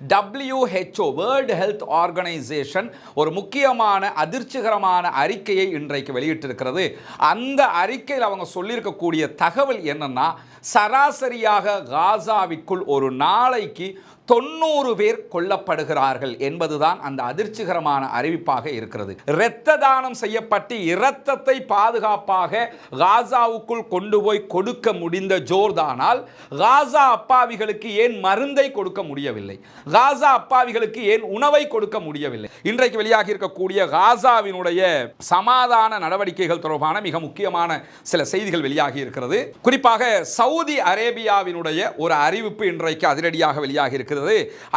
WHO world health organisation ஒரு முக்கியமான அதிர்ச்சிகரமான அறிக்கையை இன்றைக்கு வெளியிட்டிருக்கிறது. அந்த அறிக்கையில் அவங்க சொல்லியிருக்கக்கூடிய தகவல் என்னன்னா சராசரியாக காசாவிற்குள் ஒரு நாளைக்கு தொண்ணூறு பேர் கொல்லப்படுகிறார்கள் என்பதுதான் அந்த அதிர்ச்சிகரமான அறிவிப்பாக இருக்கிறது. இரத்த தானம் செய்யப்பட்டு இரத்தத்தை பாதுகாப்பாக காசாவுக்குள் கொண்டு போய் கொடுக்க முடிந்த ஜோர்தானால் காசா அப்பாவிகளுக்கு ஏன் மருந்தை கொடுக்க முடியவில்லை? காசா அப்பாவிகளுக்கு ஏன் உணவை கொடுக்க முடியவில்லை? இன்றைக்கு வெளியாகி இருக்கக்கூடிய காசாவினுடைய சமாதான நடவடிக்கைகள் தொடர்பான மிக முக்கியமான சில செய்திகள் வெளியாகி இருக்கிறது. குறிப்பாக சவுதி அரேபியாவினுடைய ஒரு அறிவிப்பு இன்றைக்கு அதிரடியாக வெளியாகி இருக்கிறது.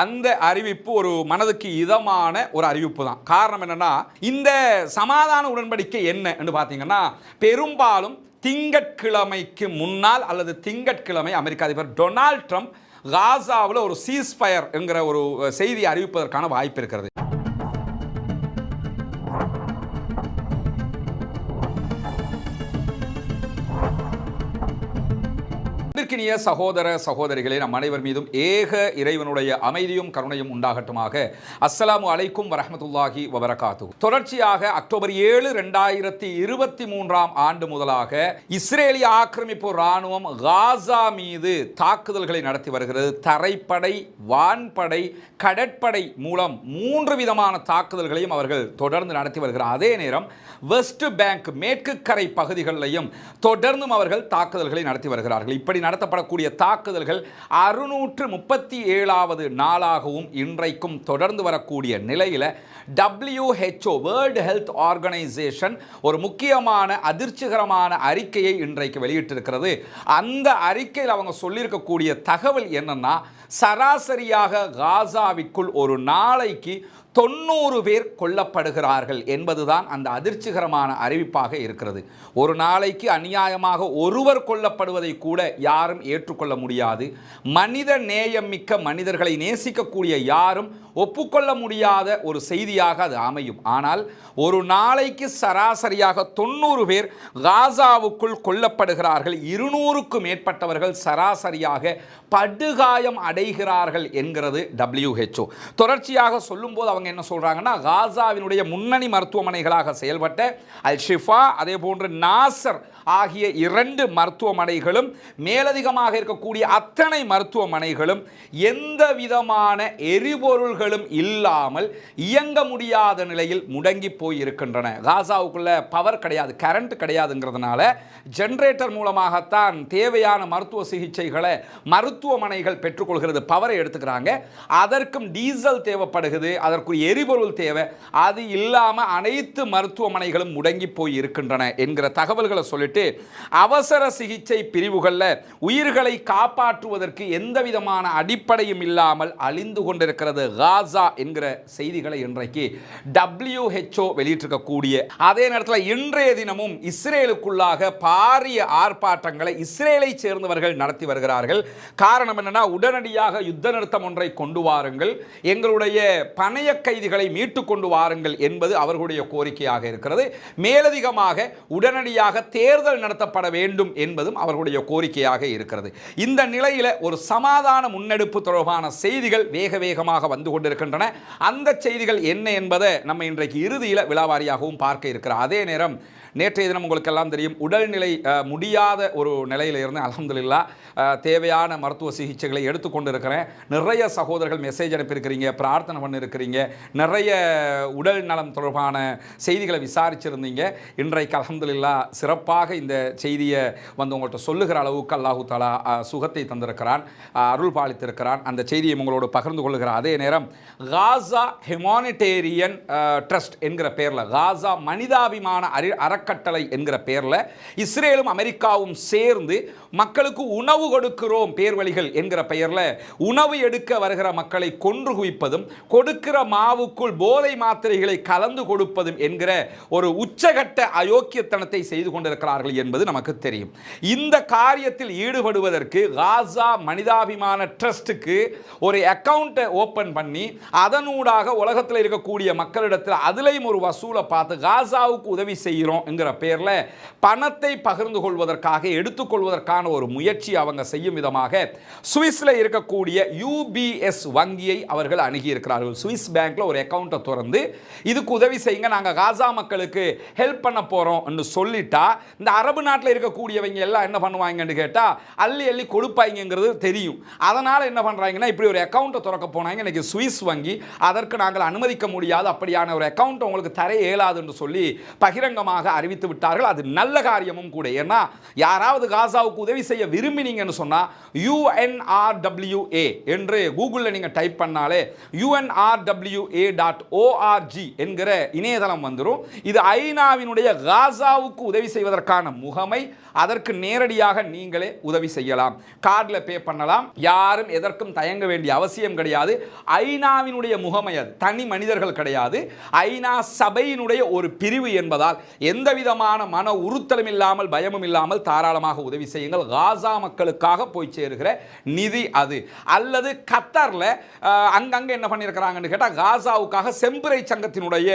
அந்த அறிவிப்பு ஒரு மனதுக்கு இதமான ஒரு அறிவிப்பு தான். காரணம் என்னன்னா இந்த சமாதான உடன்படிக்கை என்ன என்று பார்த்தீங்கன்னா பெரும்பாலும் திங்கட்கிழமைக்கு முன்னால் அல்லது திங்கட்கிழமை அமெரிக்க அதிபர் டொனால்ட் ட்ரம்ப் காசாவில் ஒரு சீஸ்ஃபயர் என்கிற ஒரு செய்தி அறிவிப்பதற்கான வாய்ப்பு இருக்கிறது. அன்பிற்கினிய சகோதர சகோதரிகளே நம் அனைவர் மீதும் ஏக இறைவனுடைய அமைதியும் கருணையும் உண்டாகட்டுமாக. அஸ்ஸலாமு அலைக்கும் வரஹமத்துல்லாஹி வபரகாத்து தொடர்ச்சியாக அக்டோபர் ஏழு ரெண்டாயிரத்தி இருபத்தி மூன்றாம் ஆண்டு முதலாக இஸ்ரேலிய ஆக்கிரமிப்பு ராணுவம் காசா மீது தாக்குதல்களை நடத்தி வருகிறது. தரைப்படை வான்படை கடற்படை மூலம் மூன்று விதமான தாக்குதல்களையும் அவர்கள் தொடர்ந்து நடத்தி வருகிறார். அதே நேரம் வெஸ்ட் பேங்க் மேற்கு கரை பகுதிகளிலையும் தொடர்ந்தும் அவர்கள் தாக்குதல்களை நடத்தி வருகிறார்கள். இப்படி நடத்தப்படக்கூடிய தாக்குதல்கள் அறுநூற்று முப்பத்தி ஏழாவது நாளாகவும் இன்றைக்கும் தொடர்ந்து வரக்கூடிய நிலையில் டபிள்யூஹெச்ஓ வேர்ல்டு ஹெல்த் ஆர்கனைசேஷன் ஒரு முக்கியமான அதிர்ச்சிகரமான அறிக்கையை இன்றைக்கு வெளியிட்டிருக்கிறது. அந்த அறிக்கையில் அவங்க சொல்லியிருக்கக்கூடிய தகவல் என்னன்னா சராசரியாக காசாவிற்குள் ஒரு நாளைக்கு தொண்ணூறு பேர் கொல்லப்படுகிறார்கள் என்பதுதான் அந்த அதிர்ச்சிகரமான அறிவிப்பாக இருக்கிறது. ஒரு நாளைக்கு அநியாயமாக ஒருவர் கொல்லப்படுவதை கூட யாரும் ஏற்றுக்கொள்ள முடியாது. மனித நேயம் மிக்க மனிதர்களை நேசிக்கக்கூடிய யாரும் ஒப்புக்கொள்ள முடியாத ஒரு செய்தியாக அது அமையும். ஆனால் ஒரு நாளைக்கு சராசரியாக தொண்ணூறு பேர் காசாவுக்குள் கொல்லப்படுகிறார்கள். இருநூறுக்கும் மேற்பட்டவர்கள் சராசரியாக படுகாயம் அடைகிறார்கள் என்கிறது டபிள்யூஹெச்ஓ தொடர்ச்சியாக சொல்லும்போது அவங்க என்ன சொல்கிறாங்கன்னா காசாவினுடைய முன்னணி மருத்துவமனைகளாக செயல்பட்ட அல் ஷிஃபா அதே போன்று நாசர் ஆகிய இரண்டு மருத்துவமனைகளும் மேலதிகமாக இருக்கக்கூடிய அத்தனை மருத்துவமனைகளும் எந்த விதமான எரிபொருள்களும் இல்லாமல் இயங்க முடியாத நிலையில் முடங்கி போய் இருக்கின்றன காசாவுக்குள்ள பவர் கிடையாது கரண்ட் கிடையாதுங்கிறதுனால ஜென்ரேட்டர் மூலமாகத்தான் தேவையான மருத்துவ சிகிச்சைகளை மருத்துவமனைகள் பெற்றுக்கொள்கிறது பவரை எடுத்துக்கிறாங்க. அதற்கும் டீசல் தேவைப்படுகிறது அதற்குரிய எரிபொருள் தேவை. அது இல்லாமல் அனைத்து மருத்துவமனைகளும் முடங்கி போய் இருக்கின்றன என்கிற தகவல்களை சொல்லிட்டு அவசர சிகிச்சை பிரிவுகளில் உயிர்களை காப்பாற்றுவதற்கு எந்த விதமான அடிப்படையும் இல்லாமல் அழிந்து கொண்டிருக்கிறது காசா என்கிற செய்திகளை இன்றைக்கு டபிள்யூஹெச்ஓ வெளியிட்டிருக்கக்கூடிய அதே நேரத்தில் இன்றைய தினமும் இஸ்ரேலுக்குள்ளாக பாரிய ஆர்ப்பாட்டங்களை இஸ்ரேலை சேர்ந்தவர்கள் நடத்தி வருகிறார்கள். காரணம் என்னன்னா உடனடியாக யுத்த நிறுத்தம் ஒன்றை கொண்டு வாருங்கள். எங்களுடைய பணைய கைதிகளை மீட்டு கொண்டு வாருங்கள் என்பது அவர்களுடைய கோரிக்கையாக இருக்கிறது. மேலதிகமாக உடனடியாக தேர்தல் நடத்தப்பட வேண்டும் என்பதும் அவர்களுடைய கோரிக்கையாக இருக்கிறது. இந்த நிலையில் ஒரு சமாதான முன்னெடுப்பு தொடர்பான செய்திகள் வேக வேகமாக வந்து கொண்டிருக்கின்றன. அந்த செய்திகள் என்ன என்பதை நம்ம இன்றைக்கு இறுதியில் விழாவாரியாகவும் பார்க்க இருக்கிறோம். அதே நேரம் நேற்றைய தினம் உங்களுக்கு எல்லாம் தெரியும் உடல்நிலை முடியாத ஒரு நிலையில் இருந்து அலமதுல்லா தேவையான மருத்துவ சிகிச்சைகளை எடுத்துக்கொண்டு இருக்கிறேன் நிறைய சகோதரர்கள் மெசேஜ் அனுப்பியிருக்கிறீங்க பிரார்த்தனை பண்ணியிருக்கிறீங்க. நிறைய உடல் நலம் தொடர்பான செய்திகளை விசாரிச்சிருந்தீங்க. இன்றைக்கு அலமதுல்லா சிறப்பாக இந்த செய்தியை வந்து உங்கள்கிட்ட சொல்லுகிற அளவுக்கு அல்லாஹு தாலா சுகத்தை தந்திருக்கிறான் அருள் பாலித்திருக்கிறான் அந்த செய்தியை உங்களோடு பகிர்ந்து கொள்கிற அதே நேரம் காசா ஹியூமானிட்டேரியன் ட்ரஸ்ட் என்கிற பேரில் காசா மனிதாபிமான அறி அறக்கட்டளை என்கிற பேரில் இஸ்ரேலும் அமெரிக்காவும் சேர்ந்து மக்களுக்கு உணவு கொடுக்கிறோம் பேர்வழிகள் என்கிற பெயரில் உணவு எடுக்க வருகிற மக்களை கொன்று குவிப்பதும் கொடுக்கிற மாவுக்குள் போதை மாத்திரைகளை கலந்து கொடுப்பதும் என்கிற ஒரு உச்சகட்ட அயோக்கியத்தனத்தை செய்து கொண்டிருக்கிறார்கள் என்பது நமக்கு தெரியும். இந்த காரியத்தில் ஈடுபடுவதற்கு காசா மனிதாபிமான ட்ரஸ்ட்டுக்கு ஒரு அக்கவுண்ட்டை ஓப்பன் பண்ணி அதனூடாக உலகத்தில் இருக்கக்கூடிய மக்களிடத்தில் அதிலையும் ஒரு வசூலை பார்த்து காசாவுக்கு உதவி செய்கிறோம் என்கிற பேரில் பணத்தை பகிர்ந்து கொள்வதற்காக எடுத்துக்கொள்வதற்கான ஒரு முயற்சி அவங்க செய்யும் விதமாக சுவிஸில் இருக்கக்கூடிய யூபிஎஸ் வங்கியை அவர்கள் அணுகியிருக்கிறார்கள். சுவிஸ் பேங்க்கில் ஒரு அக்கௌண்ட்டை திறந்து இதுக்கு உதவி செய்யுங்க நாங்கள் காசா மக்களுக்கு ஹெல்ப் பண்ண போகிறோம் என்று சொல்லிட்டா இந்த அரபு நாட்டில் இருக்கக்கூடியவங்க எல்லாம் என்ன பண்ணுவாங்கன்னு கேட்டால் அள்ளி அள்ளி கொடுப்பாங்கிறது தெரியும். அதனால் என்ன பண்ணுறாங்கன்னா இப்படி ஒரு அக்கௌண்ட்டை திறக்க போனாங்க. இன்றைக்கி சுவிஸ் வங்கி அதற்கு நாங்கள் அனுமதிக்க முடியாது. அப்படியான ஒரு அக்கௌண்ட் உங்களுக்கு தர இயலாது என்று சொல்லி பகிரங்கமாக அறிவித்து விட்டார்கள். அது நல்ல காரியமும் கூட. ஏன்னா யாராவது காசாவுக்கு உதவி செய்ய விரும்பினீங்கன்னு சொன்னால் யூஎன்ஆர்டபிள்யூஏ என்று கூகுளில் நீங்கள் டைப் பண்ணாலே யூஎன்ஆர்டபிள்யூஏ டாட் ஓஆர்ஜி என்கிற இணையதளம் வந்துடும் இது ஐநாவினுடைய காசாவுக்கு உதவி செய்வதற்கான முகமை அதற்கு நேரடியாக நீங்களே உதவி செய்யலாம். கார்டில் பே பண்ணலாம். யாரும் எதற்கும் தயங்க வேண்டிய அவசியம் கிடையாது. ஐநாவினுடைய முகமை அது. தனி மனிதர்கள் கிடையாது. ஐநா சபையினுடைய ஒரு பிரிவு என்பதால் எந்த விதமான மன உறுத்தலும் இல்லாமல் பயமும் இல்லாமல் தாராளமாக உதவி செய்யுங்கள். காசா மக்களுக்காக போய் சேருகிற நிதி அது. அல்லது கத்தரில் அங்கங்கே என்ன பண்ணியிருக்கிறாங்கன்னு கேட்டால் காசாவுக்காக செம்புரை சங்கத்தினுடைய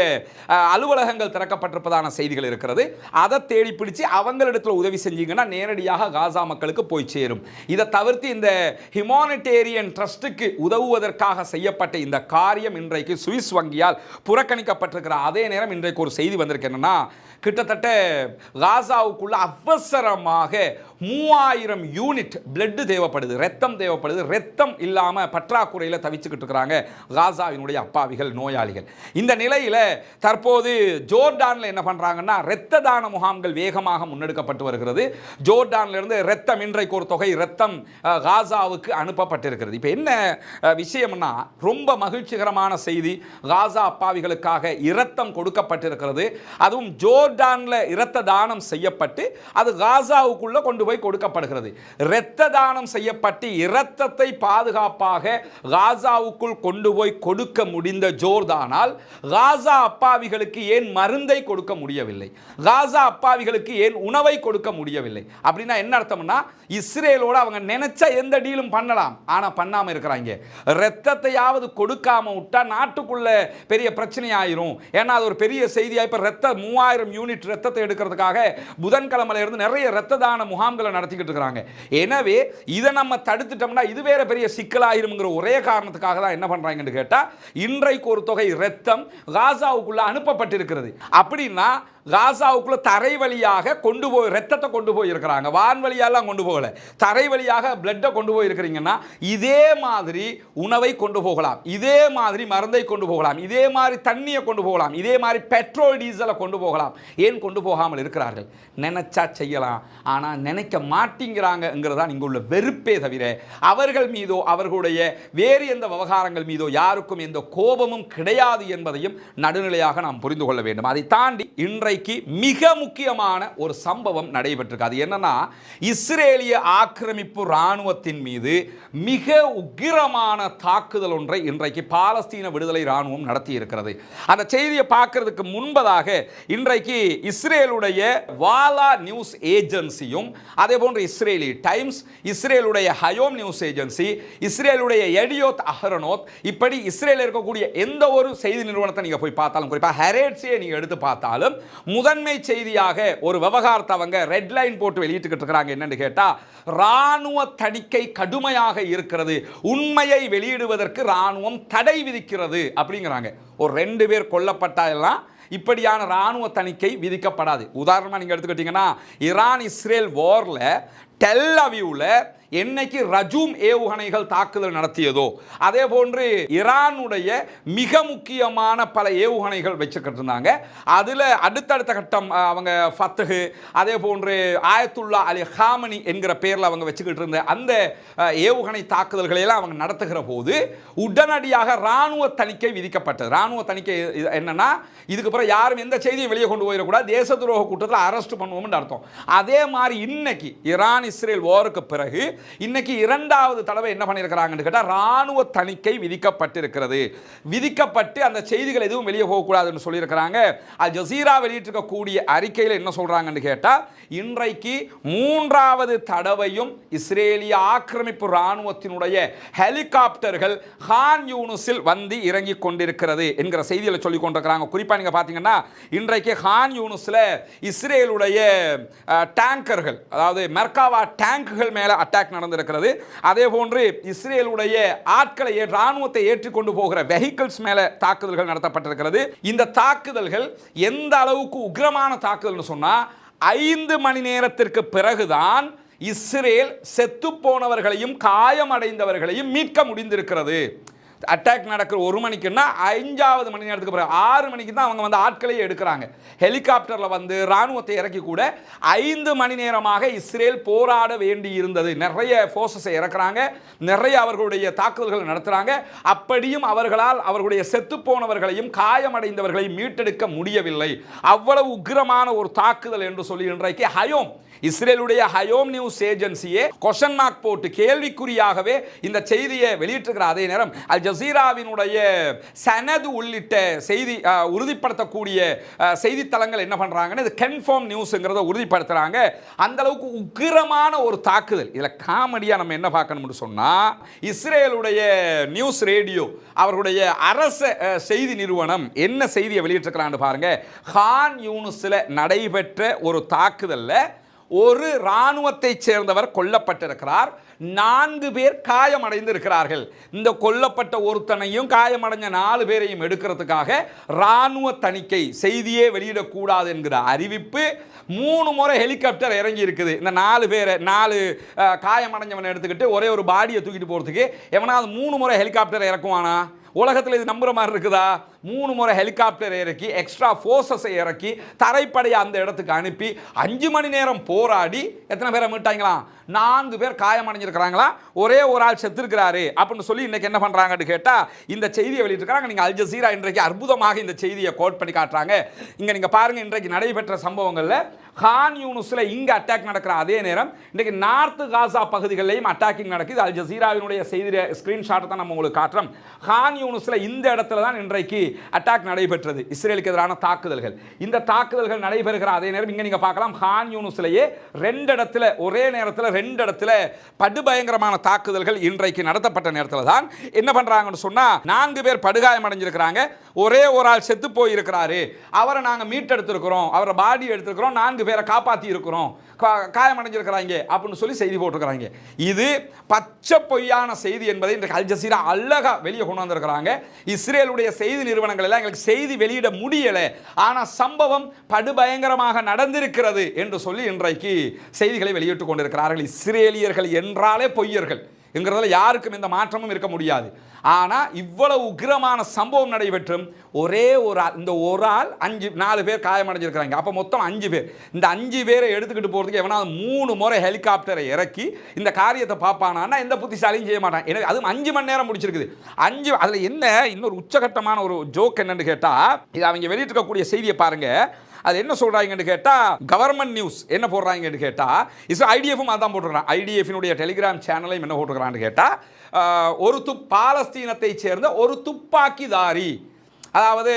அலுவலகங்கள் திறக்கப்பட்டிருப்பதான செய்திகள் இருக்கிறது. அதை தேடி பிடிச்சு அவங்களிடத்தில் உதவி செஞ்சீங்கன்னா நேரடியாக காசா மக்களுக்கு போய் சேரும். இதை தவிர்த்து இந்த ஹியூமானிட்டேரியன் ட்ரஸ்ட்டுக்கு உதவுவதற்காக செய்யப்பட்ட இந்த காரியம் இன்றைக்கு சுவிஸ் வங்கியால் புறக்கணிக்கப்பட்டிருக்கிற அதே நேரம் இன்றைக்கு ஒரு செய்தி வந்திருக்கு. என்னன்னா கிட்டத்தட்ட காசாவுக்குள்ள அவசரமாக மூவாயிரம் யூனிட் பிளட்டு தேவைப்படுது ரத்தம் தேவைப்படுது. ரத்தம் இல்லாமல் பற்றாக்குறையில் தவிச்சுக்கிட்டு இருக்கிறாங்க காசாவினுடைய அப்பாவிகள் நோயாளிகள். இந்த நிலையில் தற்போது ஜோர்டானில் என்ன பண்ணுறாங்கன்னா இரத்த தான முகாம்கள் வேகமாக முன்னெடுக்கப்பட்டு வருகிறது. ஜோர்டான்ல ஜோர்டான்லேருந்து ரத்தம் இன்றைக்கு ஒரு தொகை ரத்தம் காசாவுக்கு அனுப்பப்பட்டிருக்கிறது. இப்போ என்ன விஷயம்னா ரொம்ப மகிழ்ச்சிகரமான செய்தி காசா அப்பாவிகளுக்காக இரத்தம் கொடுக்கப்பட்டிருக்கிறது. அதுவும் ஜோர்டானில் இரத்த தானம் செய்யப்பட்டு அது காசாவுக்குள்ளே கொண்டு போய் கொடுக்கப்படுகிறது. இரத்த தானம் செய்யப்பட்டு இரத்தத்தை பாதுகாப்பாக காசாவுக்குள் கொண்டு போய் கொடுக்க முடிந்த ஜோர்தானால் காசா அப்பாவிகளுக்கு ஏன் மருந்தை கொடுக்க முடியவில்லை? காசா அப்பாவிகளுக்கு ஏன் உணவை கொடுக்க முடியும் முடியவில்லை. அப்படின்னா என்ன அர்த்தம்னா இஸ்ரேலோட அவங்க நினைச்ச எந்த டீலும் பண்ணலாம். ஆனால் பண்ணாமல் இருக்கிறாங்க. ரத்தத்தையாவது கொடுக்காம விட்டா நாட்டுக்குள்ள பெரிய பிரச்சனை ஆயிரும் ஏன்னா அது ஒரு பெரிய செய்தியாக இப்போ ரத்த மூவாயிரம் யூனிட் ரத்தத்தை எடுக்கிறதுக்காக புதன்கிழமையில இருந்து நிறைய ரத்த தான முகாம்களை நடத்திக்கிட்டு இருக்கிறாங்க. எனவே இதை நம்ம தடுத்துட்டோம்னா இது வேற பெரிய சிக்கலாயிருங்கிற ஒரே காரணத்துக்காக தான் என்ன பண்றாங்கன்னு கேட்டால் இன்றைக்கு ஒரு தொகை ரத்தம் காசாவுக்குள்ள அனுப்பப்பட்டிருக்கிறது. அப்படின்னா காசாவுக்குள்ள தரை வழியாக கொண்டு போய் ரத்தத்தை கொண்டு போய் இருக்கிறாங்க வான் வழியாலாம் கொண்டு போகல. தரை வழியாக பிளட்டை கொண்டு போய் இருக்கிறீங்கன்னா இதே மாதிரி உணவை கொண்டு போகலாம். இதே மாதிரி மருந்தை கொண்டு போகலாம். இதே மாதிரி தண்ணியை கொண்டு போகலாம். இதே மாதிரி பெட்ரோல் டீசலை கொண்டு போகலாம். ஏன் கொண்டு போகாமல் இருக்கிறார்கள்? நினைச்சா செய்யலாம். ஆனால் நினைக்க மாட்டேங்கிறாங்கங்கிறதா இங்கே உள்ள வெறுப்பே தவிர அவர்கள் மீதோ அவர்களுடைய வேறு எந்த விவகாரங்கள் மீதோ யாருக்கும் எந்த கோபமும் கிடையாது என்பதையும் நடுநிலையாக நாம் புரிந்து கொள்ள வேண்டும். அதை தாண்டி இன்றைய இன்றைக்கு மிக முக்கியமான ஒரு சம்பவம் நடைபெற்றிருக்கு. அது என்னன்னா இஸ்ரேலிய ஆக்கிரமிப்பு இராணுவத்தின் மீது மிக உக்கிரமான தாக்குதல் ஒன்றை இன்றைக்கு பாலஸ்தீன விடுதலை இராணுவம் நடத்தி இருக்கிறது அந்த செய்தியை பார்க்கறதுக்கு முன்பதாக இன்றைக்கு இஸ்ரேலுடைய வாலா நியூஸ் ஏஜென்சியும் அதே போன்று இஸ்ரேலி டைம்ஸ் இஸ்ரேலுடைய ஹயோம் நியூஸ் ஏஜென்சி இஸ்ரேலுடைய எடியோத் அஹரனோத் இப்படி இஸ்ரேல் இருக்கக்கூடிய எந்த ஒரு செய்தி நிறுவனத்தை நீங்க போய் பார்த்தாலும் குறிப்பாக ஹெரேட்ஸியை நீங்க எடுத்து பார்த்தாலும் முதன்மை செய்தியாக ஒரு விவகாரத்தை அவங்க ரெட் லைன் போட்டு வெளியிட்டுக்கிட்டு இருக்கிறாங்க. என்னன்னு கேட்டால் ராணுவ தணிக்கை கடுமையாக இருக்கிறது. உண்மையை வெளியிடுவதற்கு ராணுவம் தடை விதிக்கிறது அப்படிங்கிறாங்க. ஒரு ரெண்டு பேர் கொல்லப்பட்டாலாம் இப்படியான ராணுவ தணிக்கை விதிக்கப்படாது. உதாரணமாக நீங்கள் எடுத்துக்கிட்டிங்கன்னா ஈரான் இஸ்ரேல் வாரில் டெல் அவியூவில் என்னைக்கு ரஜூம் ஏவுகணைகள் தாக்குதல் நடத்தியதோ அதே போன்று ஈரானுடைய மிக முக்கியமான பல ஏவுகணைகள் வச்சுக்கிட்டு இருந்தாங்க. அதில் அடுத்தடுத்த கட்டம் அவங்க ஃபத்துகு அதே போன்று ஆயத்துல்லா அலி ஹாமனி என்கிற பேரில் அவங்க வச்சுக்கிட்டு இருந்த அந்த ஏவுகணை தாக்குதல்களையெல்லாம் அவங்க நடத்துகிற போது உடனடியாக ராணுவ தணிக்கை விதிக்கப்பட்டது. ராணுவ தணிக்கை இது என்னன்னா இதுக்கப்புறம் யாரும் எந்த செய்தியும் வெளியே கொண்டு போயிடக்கூடாது. தேச துரோக கூட்டத்தில் அரெஸ்ட் பண்ணுவோம்னு அர்த்தம். அதே மாதிரி இன்னைக்கு ஈரான் இஸ்ரேல் வாருக்கு பிறகு இன்னைக்கு இரண்டாவது தடவை என்ன பண்ணியிருக்கிறாங்கன்னு கேட்டால் ராணுவ தணிக்கை விதிக்கப்பட்டிருக்கிறது. விதிக்கப்பட்டு அந்த செய்திகள் எதுவும் வெளியே போகக்கூடாதுன்னு சொல்லியிருக்கிறாங்க. அல் ஜசீரா வெளியிட்டிருக்கக்கூடிய அறிக்கையில் என்ன சொல்கிறாங்கன்னு கேட்டால் இன்றைக்கு மூன்றாவது தடவையும் இஸ்ரேலிய ஆக்கிரமிப்பு இராணுவத்தினுடைய ஹெலிகாப்டர்கள் ஹான் யூனுஸில் வந்து இறங்கி கொண்டிருக்கிறது என்கிற செய்திகளை சொல்லி கொண்டிருக்கிறாங்க. குறிப்பாக நீங்கள் பார்த்தீங்கன்னா இன்றைக்கு ஹான் யூனுஸில் இஸ்ரேலுடைய டேங்கர்கள் அதாவது மெர்காவா டேங்குகள் மேலே அட்டாக் நடந்திருக்கிறது. அதே போன்று இஸ்ரேலுடைய ஆட்களை ராணுவத்தை ஏற்றிக்கொண்டு போகிற வெஹிக்கிள்ஸ் மேலே தாக்குதல்கள் நடத்தப்பட்டிருக்கிறது. இந்த தாக்குதல்கள் எந்த அளவுக்கு உக்ரமான தாக்குதல்னு சொன்னால் ஐந்து மணி நேரத்திற்கு பிறகுதான் இஸ்ரேல் செத்து போனவர்களையும் காயமடைந்தவர்களையும் மீட்க முடிந்திருக்கிறது. அட்டாக் நடக்கிற ஒரு மணிக்குன்னா அஞ்சாவது மணி நேரத்துக்கு பிறகு ஆறு மணிக்கு தான் அவங்க வந்து ஆட்களையே எடுக்கிறாங்க. ஹெலிகாப்டரில் வந்து ராணுவத்தை இறக்கி கூட ஐந்து மணி நேரமாக இஸ்ரேல் போராட வேண்டி இருந்தது. நிறைய ஃபோர்ஸஸை இறக்குறாங்க. நிறைய அவர்களுடைய தாக்குதல்கள் நடத்துகிறாங்க அப்படியும் அவர்களால் அவர்களுடைய செத்துப்போனவர்களையும் காயமடைந்தவர்களையும் மீட்டெடுக்க முடியவில்லை. அவ்வளவு உக்கிரமான ஒரு தாக்குதல் என்று சொல்லி இன்றைக்கு ஹயோம் இஸ்ரேலுடைய ஹயோம் நியூஸ் ஏஜென்சியே கொஷன் மார்க் போட்டு கேள்விக்குறியாகவே இந்த செய்தியை வெளியிட்டிருக்கிற அதே நேரம். அல் ஜசீராவினுடைய சனது உள்ளிட்ட செய்தி உறுதிப்படுத்தக்கூடிய செய்தித்தலங்கள் செய்தித்தளங்கள் என்ன பண்ணுறாங்கன்னு இது கன்ஃபார்ம் நியூஸுங்கிறத உறுதிப்படுத்துகிறாங்க அந்த அளவுக்கு உக்கிரமான ஒரு தாக்குதல். இதில் காமெடியாக நம்ம என்ன பார்க்கணும்னு சொன்னால் இஸ்ரேலுடைய நியூஸ் ரேடியோ அவர்களுடைய அரச செய்தி நிறுவனம் என்ன செய்தியை வெளியிட்டிருக்கிறான்னு பாருங்க. ஹான் யூனுஸில் நடைபெற்ற ஒரு தாக்குதலில் ஒரு இராணுவத்தைச் சேர்ந்தவர் கொல்லப்பட்டிருக்கிறார். நான்கு பேர் காயமடைந்து இருக்கிறார்கள் இந்த கொல்லப்பட்ட ஒருத்தனையும் காயமடைஞ்ச நாலு பேரையும் எடுக்கிறதுக்காக இராணுவ தணிக்கை செய்தியே வெளியிடக்கூடாது என்கிற அறிவிப்பு மூணு முறை ஹெலிகாப்டர் இறங்கி இருக்குது இந்த நாலு பேரை நாலு காயமடைஞ்சவனை எடுத்துக்கிட்டு ஒரே ஒரு பாடியை தூக்கிட்டு போகிறதுக்கு எவனாவது மூணு முறை ஹெலிகாப்டர் இறக்குவானா? உலகத்தில் இது நம்புற மாதிரி இருக்குதா? மூணு முறை ஹெலிகாப்டர் இறக்கி எக்ஸ்ட்ரா ஃபோர்ஸஸை இறக்கி தரைப்படையை அந்த இடத்துக்கு அனுப்பி அஞ்சு மணி நேரம் போராடி எத்தனை பேரை மீட்டாங்களாம் நான்கு பேர் காயமடைஞ்சிருக்கிறாங்களா? ஒரே ஒரு ஆள் செத்துருக்கிறாரு அப்படின்னு சொல்லி இன்னைக்கு என்ன பண்ணுறாங்கன்னு கேட்டால் இந்த செய்தியை வெளியிட்டிருக்காங்க நீங்கள் அல் ஜசீரா இன்றைக்கு அற்புதமாக இந்த செய்தியை கோட் பண்ணி காட்டுறாங்க. இங்கே நீங்கள் பாருங்கள் இன்றைக்கு நடைபெற்ற சம்பவங்களில் ஹான் யூனுஸில் இங்கே அட்டாக் நடக்கிற அதே நேரம் இன்றைக்கு நார்த் காசா பகுதிகளிலையும் அட்டாக்கிங் நடக்குது. அல் ஜசீராவினுடைய செய்தி ஸ்க்ரீன்ஷாட்டை தான் நம்ம உங்களுக்கு காட்டுறோம். ஹான் யூனுஸில் இந்த இடத்துல தான் இன்றைக்கு அட்டாக் நடைபெற்றது. இஸ்ரேலுக்கு எதிரான தாக்குதல்கள். இந்த தாக்குதல்கள் நடைபெறுகிற அதே நேரம் இங்கே நீங்கள் பார்க்கலாம் ஹான் யூனுஸ்லேயே ரெண்டு இடத்துல ஒரே நேரத்தில் ரெண்டு இடத்துல படுபயங்கரமான தாக்குதல்கள் இன்றைக்கு நடத்தப்பட்ட நேரத்தில் தான் என்ன பண்ணுறாங்கன்னு சொன்னால் நான்கு பேர் படுகாயம் அடைஞ்சிருக்கிறாங்க ஒரே ஒரு ஆள் செத்து போயிருக்கிறாரு. அவரை நாங்கள் மீட்டெடுத்திருக்கிறோம். அவரை பாடி எடுத்திருக்கிறோம். நான்கு பேரை காப்பாற்றி இருக்கிறோம். காயமடைஞ்சிருக்கிறாங்க அப்படின்னு சொல்லி செய்தி போட்டிருக்கிறாங்க. இது பச்சை பொய்யான செய்தி என்பதை இன்றைக்கு அல் ஜசீரா அழகா வெளியே கொண்டு வந்திருக்கிறாங்க. இஸ்ரேலுடைய செய்தி நிறுவனங்கள் எல்லாம் எங்களுக்கு செய்தி வெளியிட முடியலை. ஆனால் சம்பவம் படுபயங்கரமாக நடந்திருக்கிறது என்று சொல்லி இன்றைக்கு செய்திகளை வெளியிட்டுக் கொண்டிருக்கிறார்கள் இஸ்ரேலியர்கள் என்றாலே பொய்யர்கள். என்கிறதுல யாருக்கும் எந்த மாற்றமும் இருக்க முடியாது. ஆனால் இவ்வளவு உக்கிரமான சம்பவம் நடைபெற்றும். ஒரே ஒரு ஆள் இந்த ஒரு ஆள் அஞ்சு நாலு பேர் காயமடைஞ்சிருக்கிறாங்க. அப்போ மொத்தம் அஞ்சு பேர். இந்த அஞ்சு பேரை எடுத்துக்கிட்டு போகிறதுக்கு எவனாவது மூணு முறை ஹெலிகாப்டரை இறக்கி இந்த காரியத்தை பார்ப்பானா எந்த புத்திசாலியும் செய்ய மாட்டான். எனவே அதுவும் அஞ்சு மணி நேரம் முடிச்சிருக்குது. அஞ்சு அதில் என்ன இன்னொரு உச்சகட்டமான ஒரு ஜோக் என்னன்னு கேட்டால் இது அவங்க வெளியிட்டிருக்கக்கூடிய செய்தியை பாருங்கள் அது என்ன சொல்றாங்கன்னு கேட்டா கவர்மெண்ட் நியூஸ் என்ன போடுறாங்கன்னு கேட்டா இஸ் ஐடிஎஃப்பும் அதான் போட்டுருக்கான் ஐடிஎஃபினுடைய டெலிகிராம் சேனலையும் என்ன போட்டுருக்கான்னு கேட்டா ஒரு துப் பாலஸ்தீனத்தை சேர்ந்த ஒரு துப்பாக்கிதாரி. அதாவது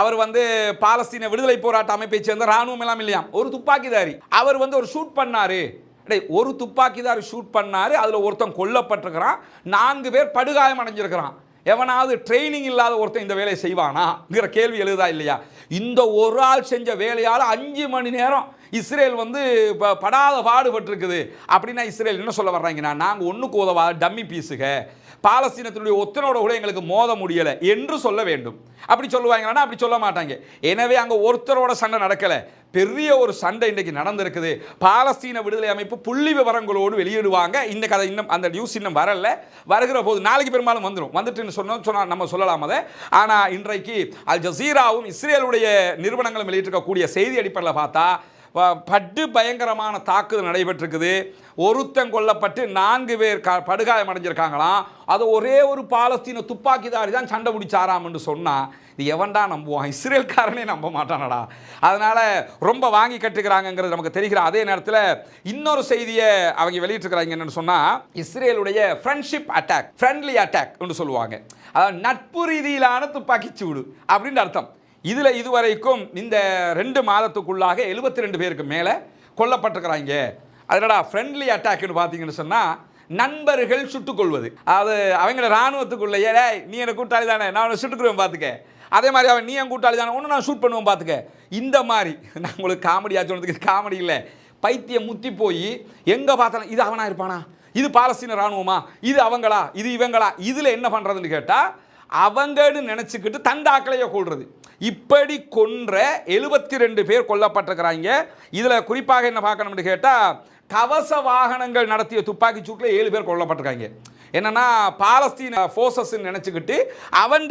அவர் வந்து பாலஸ்தீன விடுதலை போராட்ட அமைப்பை சேர்ந்த ராணுவம் எல்லாம் இல்லையாம் ஒரு துப்பாக்கிதாரி. அவர் வந்து ஒரு ஷூட் பண்ணாரு. டேய் ஒரு துப்பாக்கிதாரி ஷூட் பண்ணாரு. அதுல ஒருத்தன் கொல்லப்பட்டிருக்கிறான். நான்கு பேர் படுகாயம் அடைஞ்சிருக்கிறான். எவனாவது ட்ரைனிங் இல்லாத ஒருத்தன் இந்த வேலையை செய்வானாங்கிற கேள்வி எழுதா இல்லையா? இந்த ஒரு ஆள் செஞ்ச வேலையால் அஞ்சு மணி நேரம் இஸ்ரேல் வந்து ப- படாத பாடுபட்டிருக்குது. அப்படின்னா இஸ்ரேல் என்ன சொல்ல வர்றாங்கன்னா நாங்கள் ஒன்றுக்கு உதவாது டம்மி பீஸுக. பாலஸ்தீனத்தினுடைய ஒத்தனோட கூட எங்களுக்கு மோத முடியலை என்று சொல்ல வேண்டும். அப்படி சொல்லுவாங்கன்னா அப்படி சொல்ல மாட்டாங்க. எனவே அங்கே ஒருத்தரோட சண்டை நடக்கலை. பெரிய ஒரு சண்டை இன்றைக்கு நடந்திருக்குது. பாலஸ்தீன விடுதலை அமைப்பு புள்ளி விவரங்களோடு வெளியிடுவாங்க. இந்த கதை இன்னும் அந்த நியூஸ் இன்னும் வரல. வருகிற போது நாளைக்கு பெரும்பாலும் வந்துடும் வந்துட்டுன்னு சொன்னோம் சொன்னால் நம்ம சொல்லலாம் அதை. ஆனால் இன்றைக்கு அல் ஜசீராவும் இஸ்ரேலுடைய நிறுவனங்களும் வெளியிட்டிருக்கக்கூடிய செய்தி அடிப்படையில் பார்த்தா ப- பயங்கரமான தாக்குதல் நடைபெற்றிருக்குது. ஒருத்தன் கொல்லப்பட்டு நான்கு பேர் க படுகாயம் அடைஞ்சிருக்காங்களாம். அது ஒரே ஒரு பாலஸ்தீன துப்பாக்கிதாரி தான் சண்டை பிடிச்சாராம்னு சொன்னால் இது எவன்டா நம்புவான்? இஸ்ரேல்காரனே நம்ப மாட்டானடா. அதனால் ரொம்ப வாங்கி கட்டுக்கிறாங்கங்கிறது நமக்கு தெரிகிற அதே நேரத்தில் இன்னொரு செய்தியை அவங்க வெளியிட்டிருக்கிறாங்க என்னென்னு சொன்னால் இஸ்ரேலுடைய ஃப்ரெண்ட்ஷிப் அட்டாக் ஃப்ரெண்ட்லி அட்டாக் சொல்லுவாங்க. அதாவது நட்பு ரீதியிலான துப்பாக்கி சூடு அப்படின்னு அர்த்தம். இதில் இதுவரைக்கும் இந்த ரெண்டு மாதத்துக்குள்ளாக 72 ரெண்டு பேருக்கு மேலே கொல்லப்பட்டிருக்கிறாங்க. அதனடா ஃப்ரெண்ட்லி அட்டாக்னு பார்த்தீங்கன்னு சொன்னால் நண்பர்கள் சுட்டுக்கொள்வது. அது அவங்கள இராணுவத்துக்குள்ளேயே "டேய், நீ எனக்கு கூட்டாளி தானே நான் உன்னை சுட்டுக்குருவேன் பார்த்துக்க அதே மாதிரி அவன் நீ என் கூட்டாளி தானே ஒன்று நான் ஷூட் பண்ணுவேன் பார்த்துக்க இந்த மாதிரி நான் உங்களுக்கு காமெடி சொன்னதுக்கு காமெடி இல்லை. பைத்தியம் முத்தி போய் எங்கே பார்த்தாலும் இது அவனா இருப்பானா? இது பாலஸ்தீன இராணுவமா இது அவங்களா? இது இவங்களா? இதில் என்ன பண்ணுறதுன்னு கேட்டால் அவங்கன்னு நினச்சிக்கிட்டு தண்டாக்களையே கொள்றது இப்படி கொன்ற எழுபத்தி ரெண்டு பேர் கொல்லப்பட்டிருக்கிறாங்க. இதில் குறிப்பாக என்ன பார்க்கணும்னு கேட்டால் கவச வாகனங்கள் நடத்திய துப்பாக்கி சூட்டில் ஏழு பேர் கொல்லப்பட்டிருக்காங்க. என்னன்னா பாலஸ்தீன ஃபோர்ஸஸ் நினச்சிக்கிட்டு அவன்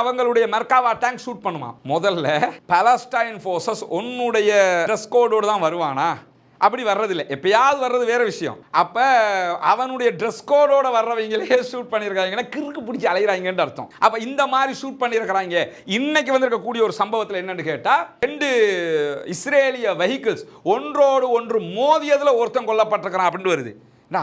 அவங்களுடைய மர்காவா டேங்க் ஷூட் பண்ணுமா? முதல்ல பாலஸ்டைன் ஃபோர்ஸஸ் உன்னுடைய ட்ரெஸ் கோடோடு தான் வருவானா? அப்படி வர்றதில்லை. எப்பயாவது வர்றது வேற விஷயம். அப்போ அவனுடைய ட்ரெஸ் கோடோட வர்றவங்களே ஷூட் பண்ணியிருக்காங்கன்னா கிறுக்கு பிடிச்சி அலைகிறாங்கன்னு அர்த்தம். அப்போ இந்த மாதிரி ஷூட் பண்ணியிருக்கிறாங்க. இன்னைக்கு வந்திருக்கக்கூடிய ஒரு சம்பவத்தில் என்னன்னு கேட்டால் ரெண்டு இஸ்ரேலிய வெஹிக்கிள்ஸ் ஒன்றோடு ஒன்று மோதியதில் ஒருத்தன் கொல்லப்பட்டிருக்கிறான் அப்படின்னு வருது.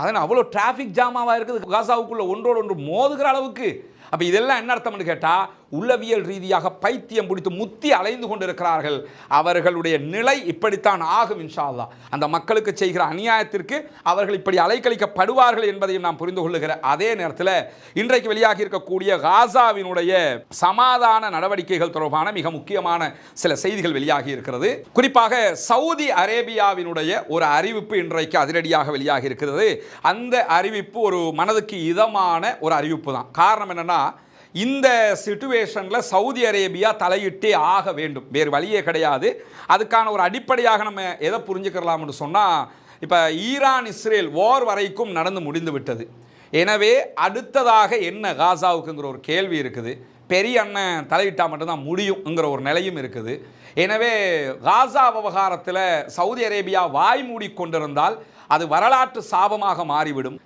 அதனால் அவ்வளோ டிராஃபிக் ஜாமாவாக இருக்குது? காசாவுக்குள்ளே ஒன்றோடு ஒன்று மோதுகிற அளவுக்கு. அப்போ இதெல்லாம் என்ன அர்த்தம்னு கேட்டால் உளவியல் ரீதியாக பைத்தியம் பிடித்து முத்தி அலைந்து கொண்டிருக்கிறார்கள். அவர்களுடைய நிலை இப்படித்தான் ஆகும் இன்ஷா அந்த மக்களுக்கு செய்கிற அநியாயத்திற்கு அவர்கள் இப்படி அலைக்கழிக்கப்படுவார்கள் என்பதையும் நாம் புரிந்து கொள்ளுகிற அதே நேரத்தில் இன்றைக்கு வெளியாகி இருக்கக்கூடிய காசாவினுடைய சமாதான நடவடிக்கைகள் தொடர்பான மிக முக்கியமான சில செய்திகள் வெளியாகி இருக்கிறது. குறிப்பாக சவுதி அரேபியாவினுடைய ஒரு அறிவிப்பு இன்றைக்கு அதிரடியாக வெளியாகி இருக்கிறது. அந்த அறிவிப்பு ஒரு மனதுக்கு இதமான ஒரு அறிவிப்பு தான். காரணம் என்னன்னா இந்த சுச்சுவேஷனில் சவுதி அரேபியா தலையிட்டே ஆக வேண்டும். வேறு வழியே கிடையாது. அதுக்கான ஒரு அடிப்படையாக நம்ம எதை புரிஞ்சுக்கலாம்னு சொன்னால் இப்போ ஈரான் இஸ்ரேல் ஓர் வரைக்கும் நடந்து முடிந்து விட்டது. எனவே அடுத்ததாக என்ன காசாவுக்குங்கிற ஒரு கேள்வி இருக்குது. பெரிய அண்ணன் தலையிட்டால் மட்டும்தான் முடியுங்கிற ஒரு நிலையும் இருக்குது. எனவே காசா விவகாரத்தில் சவுதி அரேபியா வாய் மூடி கொண்டிருந்தால் அது வரலாற்று சாபமாக மாறிவிடும்.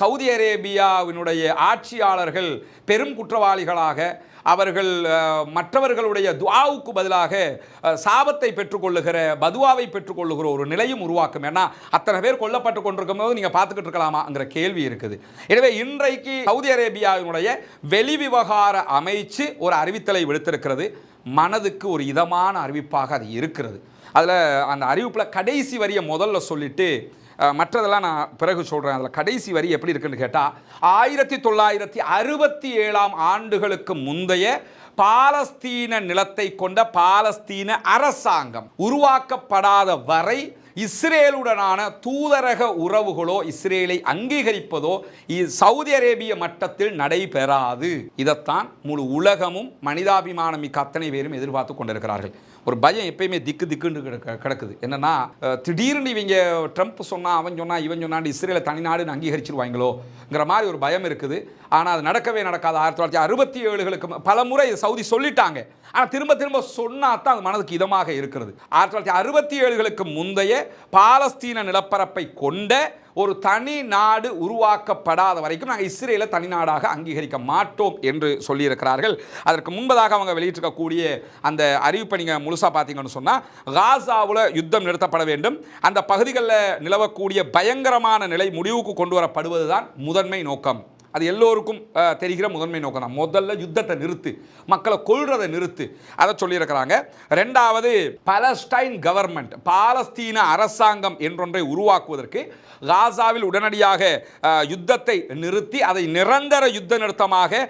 சவுதி அரேபியாவினுடைய ஆட்சியாளர்கள் பெரும் குற்றவாளிகளாக அவர்கள் மற்றவர்களுடைய துவாவுக்கு பதிலாக சாபத்தை பெற்றுக்கொள்ளுகிற பதுவாவை பெற்றுக்கொள்ளுகிற ஒரு நிலையும் உருவாக்கும். ஏன்னா அத்தனை பேர் கொல்லப்பட்டு கொண்டிருக்கும் போது நீங்கள் பார்த்துக்கிட்டு இருக்கலாமாங்கிற கேள்வி இருக்குது. எனவே இன்றைக்கு சவுதி அரேபியாவினுடைய வெளிவிவகார அமைச்சு ஒரு அறிவித்தலை விடுத்திருக்கிறது. மனதுக்கு ஒரு இதமான அறிவிப்பாக அது இருக்கிறது. அதில் அந்த அறிவிப்பில் கடைசி வரியை முதல்ல சொல்லிட்டு மற்றதெல்லாம் நான் பிறகு சொல்கிறேன் அதில் கடைசி வரி எப்படி இருக்குன்னு கேட்டால் ஆயிரத்தி தொள்ளாயிரத்தி அறுபத்தி ஏழாம் ஆண்டுகளுக்கு முந்தைய பாலஸ்தீன நிலத்தை கொண்ட பாலஸ்தீன அரசாங்கம் உருவாக்கப்படாத வரை இஸ்ரேலுடனான தூதரக உறவுகளோ இஸ்ரேலை அங்கீகரிப்பதோ இ- சவுதி அரேபிய மட்டத்தில் நடைபெறாது. இதைத்தான் முழு உலகமும் மனிதாபிமானம் மிக்க அத்தனை பேரும் எதிர்பார்த்து கொண்டிருக்கிறார்கள். ஒரு பயம் எப்பயுமே திக்கு திக்குன்னு கிடக்குது. என்னன்னா திடீர்னு இவங்க ட்ரம்ப் சொன்னால் அவன் சொன்னால் இவன் சொன்னான்னு இஸ்ரேலை தனிநாடுன்னு அங்கீகரிச்சிருவாங்களோங்கிற மாதிரி ஒரு பயம் இருக்குது. ஆனால் அது நடக்கவே நடக்காது. ஆயிரத்தி தொள்ளாயிரத்தி அறுபத்தி ஏழுகளுக்கு பல முறை சவுதி சொல்லிட்டாங்க. ஆனால் திரும்ப திரும்ப சொன்னா தான் அது மனதுக்கு இதமாக இருக்கிறது. ஆயிரத்தி தொள்ளாயிரத்தி அறுபத்தி ஏழுகளுக்கு முந்தைய பாலஸ்தீன நிலப்பரப்பை கொண்ட ஒரு தனி நாடு உருவாக்கப்படாத வரைக்கும் நாங்கள் இஸ்ரேலை தனி நாடாக அங்கீகரிக்க மாட்டோம் என்று சொல்லியிருக்கிறார்கள். அதற்கு முன்பதாக அவங்க வெளியிட்டிருக்கக்கூடிய அந்த அறிவிப்பை நீங்கள் முழுசாக பார்த்தீங்கன்னு சொன்னால் காசாவில் யுத்தம் நிறுத்தப்பட வேண்டும். அந்த பகுதிகளில் நிலவக்கூடிய பயங்கரமான நிலை முடிவுக்கு கொண்டு வரப்படுவது தான் முதன்மை நோக்கம். அது எல்லோருக்கும் தெரிகிற முதன்மை நோக்கம் தான். முதல்ல யுத்தத்தை நிறுத்து மக்களை கொள்றதை நிறுத்து. அதை சொல்லியிருக்கிறாங்க. ரெண்டாவது பலஸ்டைன் கவர்மெண்ட் பாலஸ்தீன அரசாங்கம் என்றொன்றை உருவாக்குவதற்கு காசாவில் உடனடியாக யுத்தத்தை நிறுத்தி அதை நிரந்தர யுத்த நிறுத்தமாக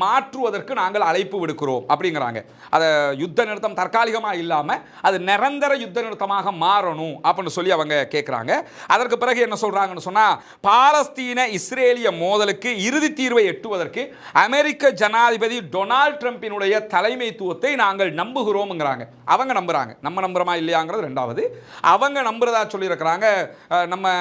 மாற்றுவதற்கு நாங்கள் அழைப்பு விடுக்கிறோம் அப்படிங்கிறாங்க. அதை யுத்த நிறுத்தம் தற்காலிகமாக இல்லாமல் அது நிரந்தர யுத்த நிறுத்தமாக மாறணும் அப்படின்னு சொல்லி அவங்க கேட்குறாங்க அதற்கு பிறகு என்ன சொல்கிறாங்கன்னு சொன்னால் பாலஸ்தீன இஸ்ரேலிய மோதலுக்கு இறுதி தீர்வை எட்டுவதற்கு அமெரிக்க ஜனாதிபதி டொனால்ட் ட்ரம்பினுடைய தலைமைத்துவத்தை நாங்கள் நம்புகிறோம்ங்கிறாங்க. அவங்க நம்புறாங்க. நம்ம நம்புகிறோமா இல்லையாங்கிறது ரெண்டாவது. அவங்க நம்புகிறதா சொல்லியிருக்கிறாங்க. நம்ம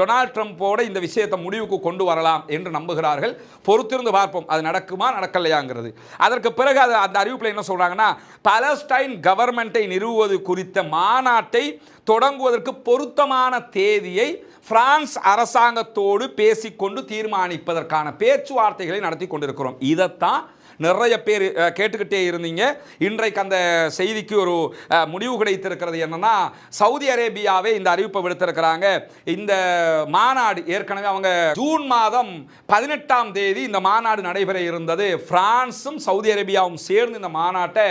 டொனால்ட் ட்ரம்ப்போட இந்த விஷயத்தை முடிவுக்கு கொண்டு வரலாம் என்று நம்புகிறார்கள். பொறுத்திருந்து பார்ப்போம். அது நடக்குமா நடக்கலையாங்கிறது. அதற்கு பிறகு அது அந்த அறிவிப்பில் என்ன சொல்கிறாங்கன்னா பலஸ்டைன் கவர்மெண்ட்டை நிறுவுவது குறித்த மாநாட்டை தொடங்குவதற்கு பொருத்தமான தேதியை பிரான்ஸ் அரசாங்கத்தோடு பேசிக்கொண்டு தீர்மானிப்பதற்கான பேச்சுவார்த்தைகளை நடத்தி கொண்டிருக்கிறோம். இதைத்தான் நிறைய பேர் கேட்டுக்கிட்டே இருந்தீங்க. இன்றைக்கு அந்த செய்திக்கு ஒரு முடிவு கிடைத்திருக்கிறது என்னன்னா சவுதி அரேபியாவே இந்த அறிவிப்பை விடுத்திருக்கிறாங்க. இந்த மாநாடு ஏற்கனவே அவங்க ஜூன் மாதம் பதினெட்டாம் தேதி இந்த மாநாடு நடைபெற இருந்தது. பிரான்ஸும் சவுதி அரேபியாவும் சேர்ந்து இந்த மாநாட்டை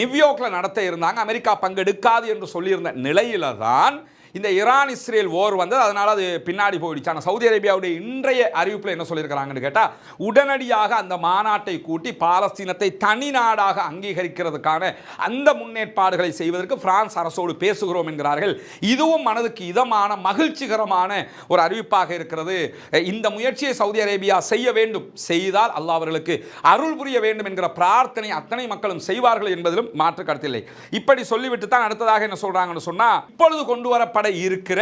நியூயார்க்கில் நடத்த இருந்தாங்க. அமெரிக்கா பங்கெடுக்காது என்று சொல்லியிருந்த நிலையில தான் இந்த ஈரான் இஸ்ரேல் ஓர் வந்தது. அதனால் அது பின்னாடி போயிடுச்சு. ஆனால் சவுதி அரேபியாவுடைய இன்றைய அறிவிப்பில் என்ன சொல்லியிருக்கிறாங்கன்னு கேட்டால் உடனடியாக அந்த மாநாட்டை கூட்டி பாலஸ்தீனத்தை தனி நாடாக அங்கீகரிக்கிறதுக்கான அந்த முன்னேற்பாடுகளை செய்வதற்கு பிரான்ஸ் அரசோடு பேசுகிறோம் என்கிறார்கள். இதுவும் மனதுக்கு இதமான மகிழ்ச்சிகரமான ஒரு அறிவிப்பாக இருக்கிறது. இந்த முயற்சியை சவுதி அரேபியா செய்ய வேண்டும். செய்தால் அல்லாஹ் அவர்களுக்கு அருள் புரிய வேண்டும் என்கிற பிரார்த்தனை அத்தனை மக்களும் செய்வார்கள் என்பதிலும் மாற்று கருத்தில்லை இப்படி சொல்லிவிட்டு தான் அடுத்ததாக என்ன சொல்றாங்கன்னு சொன்னா இப்பொழுது கொண்டு வரப்பட இருக்கிற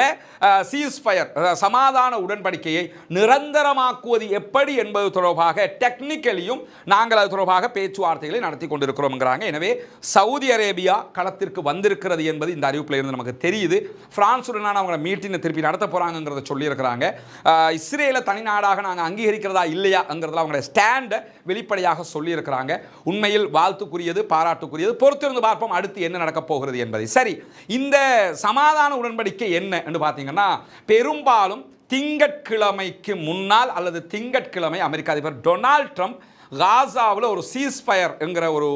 சீஸ்ஃபயர் சமாதான உடன்படிக்கையை நிரந்தரமாக்குவது எப்படி என்பது தொடர்பாக டெக்னிக்கலியும் நாங்கள் அது தொடர்பாக பேச்சுவார்த்தைகளை நடத்தி கொண்டிருக்கிறோம்ங்கிறாங்க. எனவே சவுதி அரேபியா களத்திற்கு வந்திருக்கிறது என்பது இந்த அறிவிப்பில் இருந்து நமக்கு தெரியுது. பிரான்சுடனான அவங்க மீட்டிங்கை திருப்பி நடத்த போகிறாங்கிறத சொல்லியிருக்கிறாங்க. இஸ்ரேலை தனி நாடாக நாங்கள் அங்கீகரிக்கிறதா இல்லையாங்கிறதுல அவங்களோட ஸ்டாண்டை வெளிப்படையாக சொல்லியிருக்கிறாங்க. உண்மையில் வாழ்த்துக்குரியது பாராட்டுக்குரியது. பொறுத்திருந்து பார்ப்போம் அடுத்து என்ன நடக்கப் போகிறது என்பதை. சரி இந்த சமாதான நடவடிக்கை என்ன என்று பார்த்தீங்கன்னா பெரும்பாலும் திங்கட்கிழமைக்கு முன்னால் அல்லது திங்கட்கிழமை அமெரிக்க அதிபர் டொனால்ட் ட்ரம்ப் காசாவில் ஒரு சீஸ்ஃபயர் என்கிற ஒரு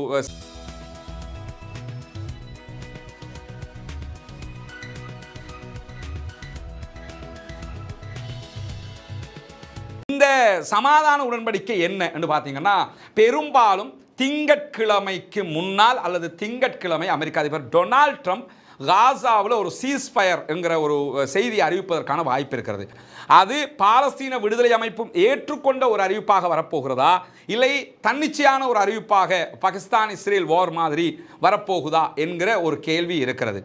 இந்த சமாதான உடன்படிக்கை என்ன என்று பார்த்தீங்கன்னா பெரும்பாலும் திங்கட்கிழமைக்கு முன்னால் அல்லது திங்கட்கிழமை அமெரிக்க அதிபர் டொனால்ட் ட்ரம்ப் காசாவில் ஒரு சீஸ்ஃபயர் என்கிற ஒரு செய்தி அறிவிப்பதற்கான வாய்ப்பு இருக்கிறது. அது பாலஸ்தீன விடுதலை அமைப்பும் ஏற்றுக்கொண்ட ஒரு அறிவிப்பாக வரப்போகிறதா? இல்லை தன்னிச்சையான ஒரு அறிவிப்பாக பாகிஸ்தான் இஸ்ரேல் வார் மாதிரி வரப்போகுதா என்கிற ஒரு கேள்வி இருக்கிறது.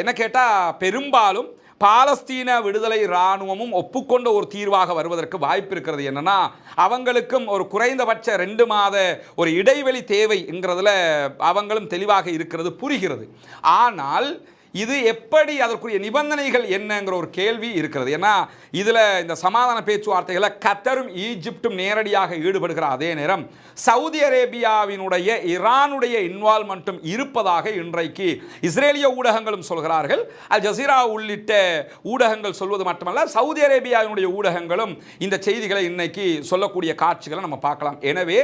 என்ன கேட்டால் பெரும்பாலும் பாலஸ்தீன விடுதலை இராணுவமும் ஒப்புக்கொண்ட ஒரு தீர்வாக வருவதற்கு வாய்ப்பு இருக்கிறது என்னன்னா அவங்களுக்கும் ஒரு குறைந்தபட்ச ரெண்டு மாத ஒரு இடைவெளி தேவைங்கிறதுல அவங்களும் தெளிவாக இருக்கிறது புரிகிறது. ஆனால் இது எப்படி அதற்குரிய நிபந்தனைகள் என்னங்கிற ஒரு கேள்வி இருக்கிறது. ஏன்னா இதில் இந்த சமாதான பேச்சுவார்த்தைகளை கத்தரும் ஈஜிப்டும் நேரடியாக ஈடுபடுகிற அதே நேரம் சவுதி அரேபியாவினுடைய ஈரானுடைய இன்வால்மெண்ட்டும் இருப்பதாக இன்றைக்கு இஸ்ரேலிய ஊடகங்களும் சொல்கிறார்கள். அல் ஜசீரா உள்ளிட்ட ஊடகங்கள் சொல்வது மட்டுமல்ல சவுதி அரேபியாவினுடைய ஊடகங்களும் இந்த செய்திகளை இன்னைக்கு சொல்லக்கூடிய காட்சிகளை நம்ம பார்க்கலாம். எனவே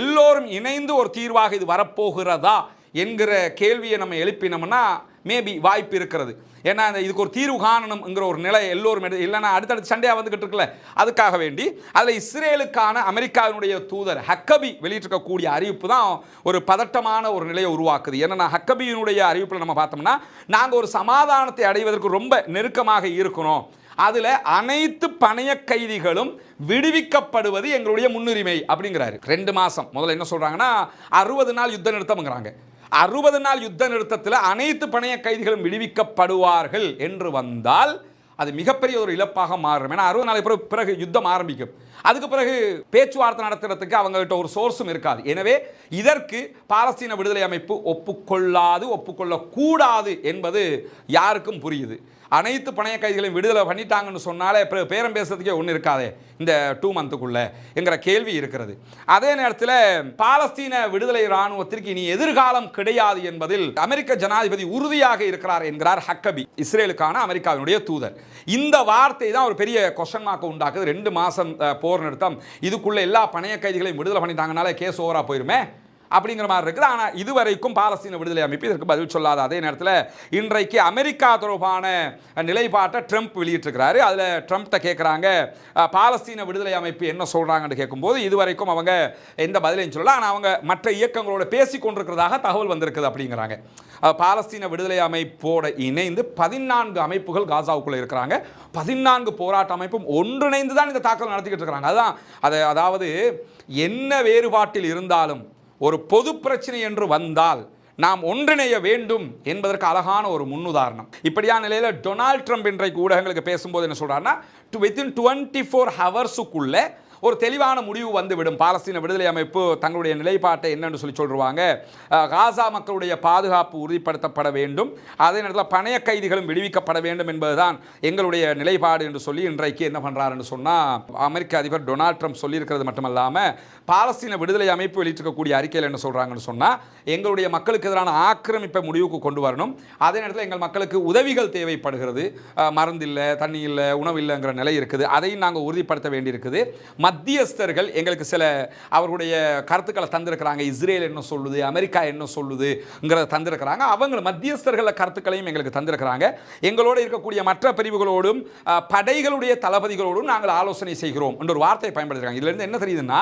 எல்லோரும் இணைந்து ஒரு தீர்வாக இது வரப்போகிறதா என்கிற கேள்வியை நம்ம எழுப்பினோம்னா மேபி வாய்ப்பு இருக்கிறது. ஏன்னா இதுக்கு ஒரு தீர்வு காணணுங்கிற ஒரு நிலை எல்லோரும் இல்லைன்னா அடுத்தடுத்து சண்டையாக வந்துகிட்டு இருக்குல்ல. அதுக்காக வேண்டி அதில் இஸ்ரேலுக்கான அமெரிக்காவினுடைய தூதர் ஹக்கபி வெளியிட்டிருக்கக்கூடிய அறிவிப்பு தான் ஒரு பதட்டமான ஒரு நிலையை உருவாக்குது. ஏன்னா ஹக்கபியினுடைய அறிவிப்பில் நம்ம பார்த்தோம்னா நாங்கள் ஒரு சமாதானத்தை அடைவதற்கு ரொம்ப நெருக்கமாக இருக்கிறோம் அதில் அனைத்து பணைய கைதிகளும் விடுவிக்கப்படுவது எங்களுடைய முன்னுரிமை அப்படிங்கிறாரு. ரெண்டு மாதம் முதல்ல என்ன சொல்கிறாங்கன்னா அறுபது நாள் யுத்த நிறுத்தம்ங்கிறாங்க. அறுபது நாள் யுத்த நிறுத்தத்தில் அனைத்து பணைய கைதிகளும் விடுவிக்கப்படுவார்கள் என்று வந்தால் அது மிகப்பெரிய ஒரு இழப்பாக மாறும். ஏன்னா அறுபது நாளைக்கு பிறகு பிறகு யுத்தம் ஆரம்பிக்கும். அதுக்கு பிறகு பேச்சுவார்த்தை நடத்துறதுக்கு அவங்ககிட்ட ஒரு சோர்ஸும் இருக்காது. எனவே இதற்கு பாலஸ்தீன விடுதலை அமைப்பு ஒப்புக்கொள்ளாது ஒப்புக்கொள்ளக்கூடாது என்பது யாருக்கும் புரியுது. அனைத்து பணைய கைதிகளையும் விடுதலை பண்ணிட்டாங்கன்னு சொன்னாலே பேரம் பேசுறதுக்கே ஒன்றும் இருக்காதே இந்த டூ மந்த்துக்குள்ளே என்கிற கேள்வி இருக்கிறது. அதே நேரத்தில் பாலஸ்தீன விடுதலை இராணுவத்திற்கு இனி எதிர்காலம் கிடையாது என்பதில் அமெரிக்க ஜனாதிபதி உறுதியாக இருக்கிறார் என்கிறார் ஹக்கபி இஸ்ரேலுக்கான அமெரிக்காவினுடைய தூதர். இந்த வார்த்தை தான் ஒரு பெரிய கொஷன் மார்க்கை உண்டாக்குது. ரெண்டு மாதம் போர் நிறுத்தம். இதுக்குள்ளே எல்லா பணைய கைதிகளையும் விடுதலை பண்ணிட்டாங்கனாலே கேஸ் ஓவராக போயிருமே? அப்படிங்கிற மாதிரி இருக்குது. ஆனால் இதுவரைக்கும் பாலஸ்தீன விடுதலை அமைப்பு இதற்கு பதில் சொல்லாத அதே நேரத்தில் இன்றைக்கு அமெரிக்கா தொடர்பான நிலைப்பாட்டை ட்ரம்ப் வெளியிட்டிருக்கிறாரு. அதில் ட்ரம்ப்கிட்ட கேட்குறாங்க பாலஸ்தீன விடுதலை அமைப்பு என்ன சொல்கிறாங்கன்னு கேட்கும்போது இதுவரைக்கும் அவங்க எந்த பதிலையும் சொல்லலாம் ஆனால் அவங்க மற்ற இயக்கங்களோட பேசி கொண்டிருக்கிறதாக தகவல் வந்திருக்குது அப்படிங்கிறாங்க. பாலஸ்தீன விடுதலை அமைப்போட இணைந்து பதினான்கு அமைப்புகள் காசாவுக்குள்ளே இருக்கிறாங்க. பதினான்கு போராட்ட அமைப்பும் ஒன்றிணைந்து தான் இந்த தாக்கல் நடத்திக்கிட்டு இருக்கிறாங்க. அதுதான் அதை அதாவது என்ன வேறுபாட்டில் இருந்தாலும் ஒரு பொது பிரச்சனை என்று வந்தால் நாம் ஒன்றிணைய வேண்டும் என்பதற்கு அழகான ஒரு முன்னுதாரணம். இப்படியான நிலையில் டொனால்ட் ட்ரம்ப் இன்றைக்கு ஊடகங்களுக்கு பேசும்போது என்ன சொல்கிறாருன்னா டு வித்தின் டுவெண்ட்டி ஃபோர் ஹவர்ஸுக்குள்ளே ஒரு தெளிவான முடிவு வந்துவிடும். பாலஸ்தீன விடுதலை அமைப்பு தங்களுடைய நிலைப்பாட்டை என்னன்னு சொல்லி சொல்லுவாங்க. காசா மக்களுடைய பாதுகாப்பு உறுதிப்படுத்தப்பட வேண்டும். அதே நேரத்தில் பணைய கைதிகளும் விடுவிக்கப்பட வேண்டும் என்பதுதான் எங்களுடைய நிலைப்பாடு என்று சொல்லி இன்றைக்கு என்ன பண்ணுறாருன்னு சொன்னால் அமெரிக்க அதிபர் டொனால்ட் ட்ரம்ப் சொல்லியிருக்கிறது மட்டுமல்லாமல் பாலஸ்தீன விடுதலை அமைப்பு வெளியிட்டிருக்கக்கூடிய அறிக்கையில் என்ன சொல்கிறாங்கன்னு சொன்னால் எங்களுடைய மக்களுக்கு எதிரான ஆக்கிரமிப்பை முடிவுக்கு கொண்டு வரணும். அதே நேரத்தில் எங்கள் மக்களுக்கு உதவிகள் தேவைப்படுகிறது. மருந்து இல்லை தண்ணி இல்லை உணவு இல்லைங்கிற நிலை இருக்குது. அதையும் நாங்கள் உறுதிப்படுத்த வேண்டியிருக்குது. மத்தியஸ்தர்கள் எங்களுக்கு சில அவர்களுடைய கருத்துக்களை தந்திருக்கிறாங்க. இஸ்ரேல் என்ன சொல்லுது? அமெரிக்கா என்ன சொல்லுதுங்கிறத தந்திருக்கிறாங்க. அவங்க மத்தியஸ்தர்கள கருத்துக்களையும் எங்களுக்கு தந்திருக்கிறாங்க. எங்களோடு இருக்கக்கூடிய மற்ற பிரிவுகளோடும் படைகளுடைய தளபதிகளோடும் நாங்கள் ஆலோசனை செய்கிறோம். என்ற ஒரு வார்த்தையை பயன்படுத்துகிறாங்க இதுலேருந்து என்ன தெரியுதுன்னா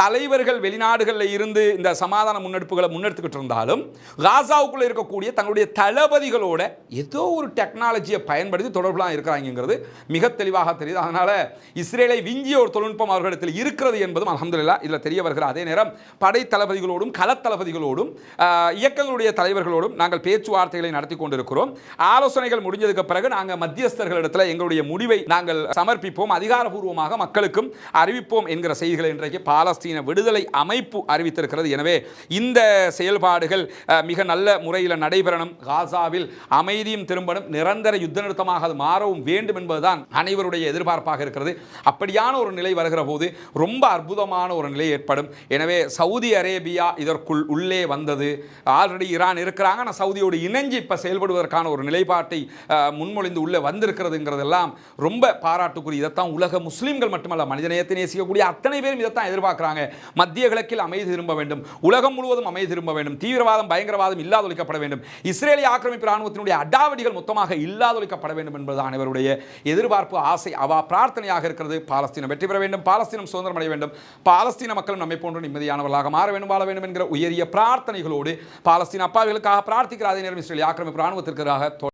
தலைவர்கள் வெளிநாடுகளில் இருந்து இந்த சமாதான முன்னெடுப்புகளை முன்னெடுத்துக்கிட்டு இருந்தாலும் காசாவுக்குள்ளே இருக்கக்கூடிய தங்களுடைய தளபதிகளோட ஏதோ ஒரு டெக்னாலஜியை பயன்படுத்தி தொடர்புலாம் இருக்கிறாங்கிறது மிக தெளிவாக தெரியுது. அதனால் இஸ்ரேலை விஞ்சிய ஒரு தொழில்நுட்பம் அவர்களிடத்தில் இருக்கிறது என்பதும் அலமதுல்லா இதில் தெரிய வருகிற அதே நேரம் படை தளபதிகளோடும் களத்தளபதிகளோடும் இயக்கங்களுடைய தலைவர்களோடும் நாங்கள் பேச்சுவார்த்தைகளை நடத்தி கொண்டிருக்கிறோம். ஆலோசனைகள் முடிஞ்சதுக்கு பிறகு நாங்கள் மத்தியஸ்தர்களிடத்தில் எங்களுடைய முடிவை நாங்கள் சமர்ப்பிப்போம். அதிகாரபூர்வமாக மக்களுக்கும் அறிவிப்போம் என்கிற செய்திகளை இன்றைக்கு பாலஸ் விடுதலை அமைப்பு அறிவித்திருக்கிறது. எனவே இந்த செயல்பாடுகள் மிக நல்ல முறையில் நடைபெறணும். காசாவில் அமைதியும் திரும்பணும். நிரந்தர யுத்த நிறுத்தமாக அது மாறவும் வேண்டும் என்பதுதான் அனைவருடைய எதிர்பார்ப்பாக இருக்கிறது. அப்படியான ஒரு நிலை வருகிற போது ரொம்ப அற்புதமான ஒரு நிலை ஏற்படும். எனவே சவுதி அரேபியா இதற்குள் உள்ளே வந்தது. ஆல்ரெடி ஈரான் இருக்கிறாங்க. ஆனால் சவுதியோடு இணைஞ்சு இப்போ செயல்படுவதற்கான ஒரு நிலைப்பாட்டை முன்மொழிந்து உள்ளே வந்திருக்கிறதுங்கிறதெல்லாம் ரொம்ப பாராட்டுக்குரிய. இதைத்தான் உலக முஸ்லீம்கள் மட்டுமல்ல மனிதநேயத்தை நேசிக்கக்கூடிய அத்தனை பேரும் இதைத்தான் எதிர்பார்க்குறாங்க. மத்திய கிழக்கில் அமைதி திரும்ப வேண்டும். உலகம் முழுவதும் அமைதி திரும்ப வேண்டும். தீவிரவாதம் பயங்கரவாதம் இல்லாதொழிக்கப்பட வேண்டும். இஸ்ரேலிய ஆக்கிரமிப்பு ராணுவத்தினுடைய அடாவடிகள் மொத்தமாக இல்லாதொழிக்கப்பட வேண்டும் என்பது அனைவருடைய எதிர்பார்ப்பு ஆசை. அவா பிரார்த்தனையாக இருக்கிறது. பாலஸ்தீனம் வெற்றி பெற வேண்டும். பாலஸ்தீனம் சுதந்திரம் அடைய வேண்டும். பாலஸ்தீன மக்களும் நம்மை போன்று நிம்மதியானவர்களாக மாற வேண்டும் வாழ வேண்டும் என்கிற உயரிய பிரார்த்தனைகளோடு பாலஸ்தீன அப்பாவிகளுக்காக பிரார்த்திக்கிற அதே நேரம் இஸ்ரேலிய ஆக்கிரமிப்பு ராணுவத்திற்காக